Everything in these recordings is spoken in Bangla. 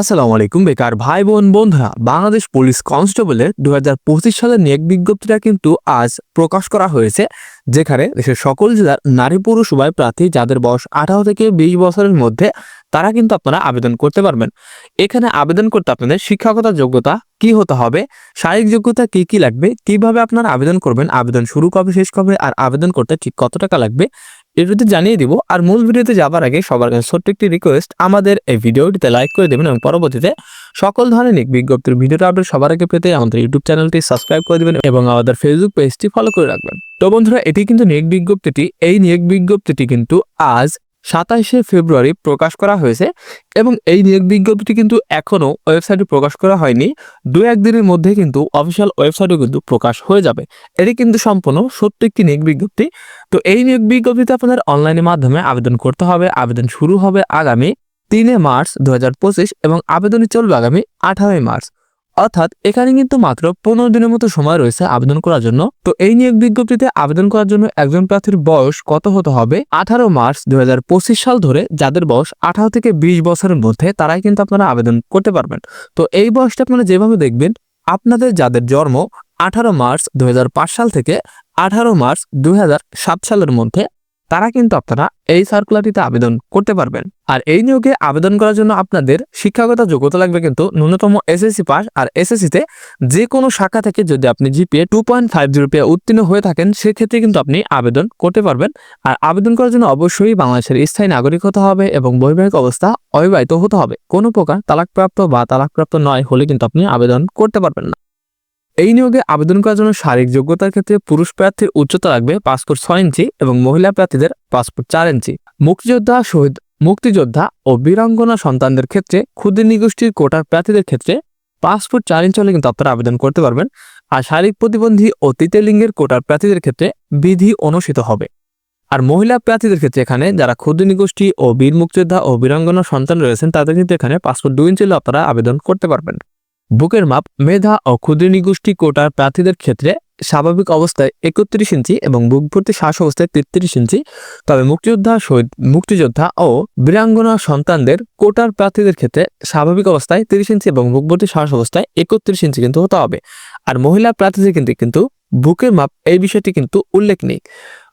আসসালামু আলাইকুম, বেকার ভাই বোন বন্ধুরা। বাংলাদেশ পুলিশ কনস্টেবলের দু হাজার পঁচিশ সালের নিয়োগ বিজ্ঞপ্তিটা কিন্তু আজ প্রকাশ করা হয়েছে, যেখানে দেশের সকল জেলার নারী পুরুষ উভয় প্রার্থী যাদের বয়স আঠারো থেকে বিশ বছরের মধ্যে, তারা কিন্তু আপনারা আবেদন করতে পারবেন। এখানে আবেদন করতে আপনাদের শিক্ষাগত যোগ্যতা কি হতে হবে, শারীরিক যোগ্যতা কি কি লাগবে, কীভাবে আপনারা আবেদন করবেন, আবেদন শুরু কবে, শেষ কবে, আর আবেদন করতে ঠিক কত টাকা লাগবে এটিতে জানিয়ে দিব আর মূল ভিডিওতে যাবার আগে সবার কাছে ছোট্ট একটি রিকোয়েস্ট আমাদের এই ভিডিওটিতে লাইক করে দেবেন এবং পরবর্তীতে সকল ধরনের বিজ্ঞপ্তির ভিডিওটা আপডেট সবার আগে পেতে আমাদের ইউটিউব চ্যানেলটি সাবস্ক্রাইব করে দেবেন এবং আমাদের ফেসবুক পেজটি ফলো করে রাখবেন। তো বন্ধুরা, এটি কিন্তু নিয়োগ বিজ্ঞপ্তিটি। এই নিয়োগ বিজ্ঞপ্তিটি কিন্তু আজ সাতাইশে ফেব্রুয়ারি প্রকাশ করা হয়েছে এবং এই নিয়োগ বিজ্ঞপ্তিটি কিন্তু এখনও ওয়েবসাইটে প্রকাশ করা হয়নি। দু একদিনের মধ্যে কিন্তু অফিসিয়াল ওয়েবসাইটও কিন্তু প্রকাশ হয়ে যাবে। এটি কিন্তু সম্পূর্ণ সত্য একটি নিয়োগ বিজ্ঞপ্তি। তো এই নিয়োগ বিজ্ঞপ্তিতে আপনাদের অনলাইনের মাধ্যমে আবেদন করতে হবে। আবেদন শুরু হবে আগামী তিনে মার্চ দু হাজার পঁচিশ এবং আবেদনই চলবে আগামী আঠারোই মার্চ। অর্থাৎ এখানে কিন্তু মাত্র পনেরো দিনের মতো সময় রয়েছে আবেদন করার জন্য। তো এই নিয়োগ বিজ্ঞপ্তিতে আবেদন করার জন্য একজন প্রার্থীর বয়স কত হতে হবে? আঠারো মার্চ দু হাজার পঁচিশ সাল ধরে যাদের বয়স আঠারো থেকে বিশ বছরের মধ্যে তারাই কিন্তু আপনারা আবেদন করতে পারবেন। তো এই বয়সটা আপনারা যেভাবে দেখবেন, আপনাদের যাদের জন্ম আঠারো মার্চ দুই হাজার পাঁচ সাল থেকে আঠারো মার্চ দুই হাজার সাত সালের মধ্যে তারা কিন্তু আপনারা এই সার্কুলারটিতে আবেদন করতে পারবেন। আর এই নিয়োগে আবেদন করার জন্য আপনাদের শিক্ষাগত যোগ্যতা লাগবে কিন্তু ন্যূনতম এসএসসি পাস আর এসএসসিতে যে কোনো শাখা থেকে যদি আপনি GPA two point five zero পেয়ে উত্তীর্ণ হয়ে থাকেন, সেক্ষেত্রে কিন্তু আপনি আবেদন করতে পারবেন। আর আবেদন করার জন্য অবশ্যই বাংলাদেশের স্থায়ী নাগরিক হতে হবে এবং বৈবাহিক অবস্থা অবিবাহিত হতে হবে। কোনো প্রকার তালাকপ্রাপ্ত বা তালাকপ্রাপ্ত নয় হলে কিন্তু আপনি আবেদন করতে পারবেন না। এই নিয়োগে আবেদন করার জন্য শারীরিক যোগ্যতার ক্ষেত্রে পুরুষ প্রার্থীর উচ্চতা লাগবে পাসপোর্ট ছয় ইঞ্চি এবং মহিলা প্রার্থীদের পাসপোর্ট চার ইঞ্চি। মুক্তিযোদ্ধা, শহীদ মুক্তিযোদ্ধা ও বীরাঙ্গনা সন্তানদের ক্ষেত্রে ক্ষুদ্র নিগোষ্ঠীর কোটার প্রার্থীদের ক্ষেত্রে পাসপোর্ট চার ইঞ্চি হলে কিন্তু আপনারা আবেদন করতে পারবেন। আর শারীরিক প্রতিবন্ধী ও তৃতীয় লিঙ্গের কোটার প্রার্থীদের ক্ষেত্রে বিধি অনুষ্ঠিত হবে। আর মহিলা প্রার্থীদের ক্ষেত্রে এখানে যারা ক্ষুদ্র নিগোষ্ঠী ও বীর মুক্তিযোদ্ধা ও বীরাঙ্গনা সন্তান রয়েছেন, তাদের কিন্তু এখানে পাসপোর্ট দুই ইঞ্চি আপনারা আবেদন করতে পারবেন। বুকের মাপ, মেধা ও ক্ষুদ্র নিগোষ্ঠী কোটার প্রার্থীদের ক্ষেত্রে স্বাভাবিক অবস্থায় একত্রিশ ইঞ্চি এবং বুক ভর্তি শ্বাস অবস্থায় তেত্রিশ ইঞ্চি। তবে মুক্তিযোদ্ধা, শহীদ মুক্তিযোদ্ধা ও বীরাঙ্গনা সন্তানদের কোটার প্রার্থীদের ক্ষেত্রে স্বাভাবিক অবস্থায় তিরিশ ইঞ্চি এবং বুক ভর্তি শ্বাস অবস্থায় একত্রিশ ইঞ্চি কিন্তু হতে হবে। আর মহিলা প্রার্থীদের কিন্তু কিন্তু বুকের মাপ এই বিষয়টি কিন্তু উল্লেখ নেই।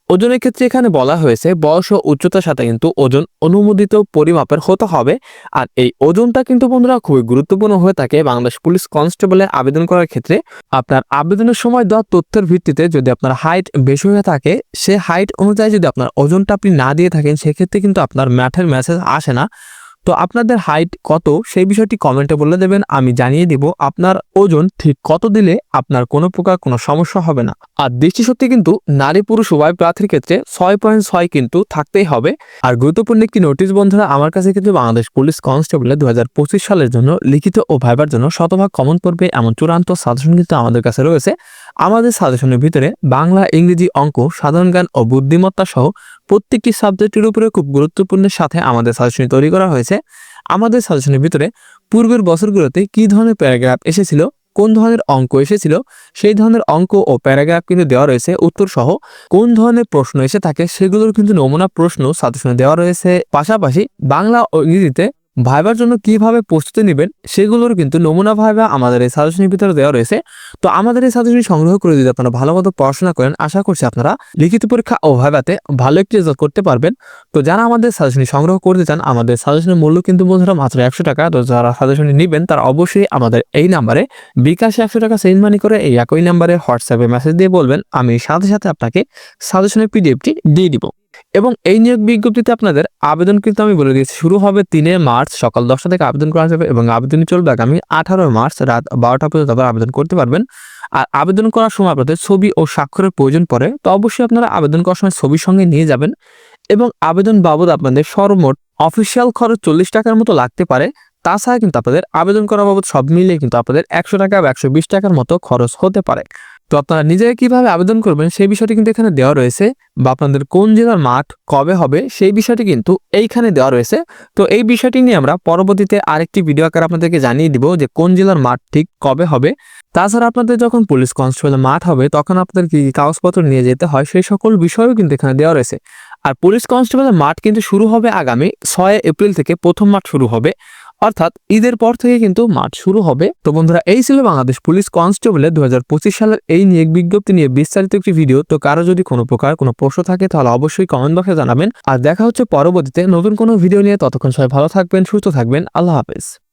ওজনের ক্ষেত্রে এখানে বলা হয়েছে, বয়স ও উচ্চতার সাথে কিন্তু ওজন অনুমোদিত পরিমাপের হতে হবে। আর এই ওজনটা কিন্তু বন্ধুরা খুবই গুরুত্বপূর্ণ হয়ে থাকে বাংলাদেশ পুলিশ কনস্টেবলে আবেদন করার ক্ষেত্রে। আপনার আবেদনের সময় দেওয়া তথ্যের ভিত্তিতে যদি আপনার হাইট বেশি হয়ে থাকে, সে হাইট অনুযায়ী যদি আপনার ওজনটা আপনি না দিয়ে থাকেন, সেক্ষেত্রে কিন্তু আপনার ম্যাথের মেসেজ আসে না। তো আপনাদের হাইট কত, সেই বিষয়টি কমেন্টে বলে দেবেন, আমি জানিয়ে দিব আপনার ওজন ঠিক কত দিলে আপনার কোনো প্রকার কোনো সমস্যা হবে না। আর দৃষ্টিশক্তি কিন্তু নারী পুরুষ উভয় প্রার্থীর ক্ষেত্রে ছয় পয়েন্ট ছয় কিন্তু থাকতেই হবে। আর গুরুত্বপূর্ণ একটি নোটিশ বন্ধুরা, আমার কাছে কিন্তু বাংলাদেশ পুলিশ কনস্টেবলের দু সালের জন্য লিখিত ও ভাইবার জন্য শতভাগ কমন পড়বে এমন চূড়ান্ত সাজেশন কিন্তু আমাদের কাছে রয়েছে। আমাদের সাজেশনের ভিতরে বাংলা, ইংরেজি অঙ্ক, সাধারণ জ্ঞান ও বুদ্ধিমত্তা সহ প্রত্যেকটি সাবজেক্টের উপরে খুব গুরুত্বপূর্ণের সাথে আমাদের সাজেশন তৈরি করা হয়েছে। আমাদের সাজেশনের ভিতরে পূর্বের বছরগুলোতে কি ধরনের প্যারাগ্রাফ এসেছিল, কোন ধরনের অঙ্ক এসেছিল, সেই ধরনের অঙ্ক ও প্যারাগ্রাফ কিন্তু দেওয়া রয়েছে উত্তর সহ। কোন ধরনের প্রশ্ন এসে থাকে সেগুলোর কিন্তু নমুনা প্রশ্ন সাজেশনে দেওয়া রয়েছে। পাশাপাশি বাংলা ও ইংরেজিতে ভাইবার জন্য কীভাবে প্রস্তুতি নেবেন, সেগুলোর কিন্তু নমুনা ভাইবা আমাদের এই সাজেশনের ভিতরে দেওয়া রয়েছে। তো আমাদের এই সাজেশন সংগ্রহ করে যদি আপনারা ভালো মতো পড়াশোনা করেন, আশা করছি আপনারা লিখিত পরীক্ষা ও ভাইবাতে ভালো একটি রেজাল্ট করতে পারবেন। তো যারা আমাদের সাজেশনী সংগ্রহ করতে চান, আমাদের সাজেশনের মূল্য কিন্তু বন্ধুরা মাত্র একশো টাকা। তো যারা সাজেশনী নেবেন, তারা অবশ্যই আমাদের এই নাম্বারে বিকাশে একশো টাকা সেন্ড মানি করে এই একই নাম্বারে হোয়াটসঅ্যাপে মেসেজ দিয়ে বলবেন। আমি সাথে সাথে আপনাকে সাজেশনের পিডিএফটি দিয়ে দিব। এবং এই নিয়োগ বিজ্ঞপ্তিতে আপনাদের আবেদন কিন্তু আমি বলে দিয়েছি। শুরু হবে তিনে মার্চ, সকাল দশটা থেকে আবেদন করা যাবে এবং আবেদন চলবে আগামী আঠারো মার্চ রাত বারোটা পর্যন্ত আপনারা আবেদন করতে পারবেন। আর আবেদন করার সময় আপনাদের ছবি ও স্বাক্ষরের প্রয়োজন পড়ে, তো অবশ্যই আপনারা আবেদন করার সময় ছবির সঙ্গে নিয়ে যাবেন এবং আবেদন বাবদ আপনাদের সর্বমোট অফিসিয়াল খরচ চল্লিশ টাকার মতো লাগতে পারে। তাছাড়া কিন্তু আপনাদের আবেদন করা বাবদ সব মিলিয়ে কিন্তু আপনাদের একশো টাকা বা একশো বিশ টাকার মতো খরচ হতে পারে। তো আপনারা নিজেরা কীভাবে আবেদন করবেন সেই বিষয়টি কিন্তু এখানে দেওয়া রয়েছে বা আপনাদের কোন জেলার মাঠ কবে হবে সেই বিষয়টি কিন্তু এইখানে দেওয়া রয়েছে। তো এই বিষয়টি নিয়ে আমরা পরবর্তীতে আরেকটি ভিডিও আকার আপনাদেরকে জানিয়ে দিব যে কোন জেলার মাঠ ঠিক কবে হবে। তাছাড়া আপনাদের যখন পুলিশ কনস্টেবলের মাঠ হবে তখন আপনাদের কি কাগজপত্র নিয়ে যেতে হয় সেই সকল বিষয়ও কিন্তু এখানে দেওয়া রয়েছে। আর পুলিশ কনস্টেবলের মাঠ কিন্তু শুরু হবে আগামী ছয় এপ্রিল থেকে প্রথম মাঠ শুরু হবে। অর্থাৎ ঈদের পর থেকে কিন্তু মাঠ শুরু হবে। তো বন্ধুরা, এই ছিল বাংলাদেশ পুলিশ কনস্টেবলের দু সালের এই নিয়োগ বিজ্ঞপ্তি নিয়ে বিস্তারিত একটি ভিডিও। তো কারও যদি কোনো প্রকার কোনো প্রশ্ন থাকে, তাহলে অবশ্যই কমেন্ট বক্সে জানাবেন। আর দেখা হচ্ছে পরবর্তীতে নতুন কোনো ভিডিও নিয়ে। ততক্ষণ সবাই ভালো থাকবেন, সুস্থ থাকবেন। আল্লাহ হাফেজ।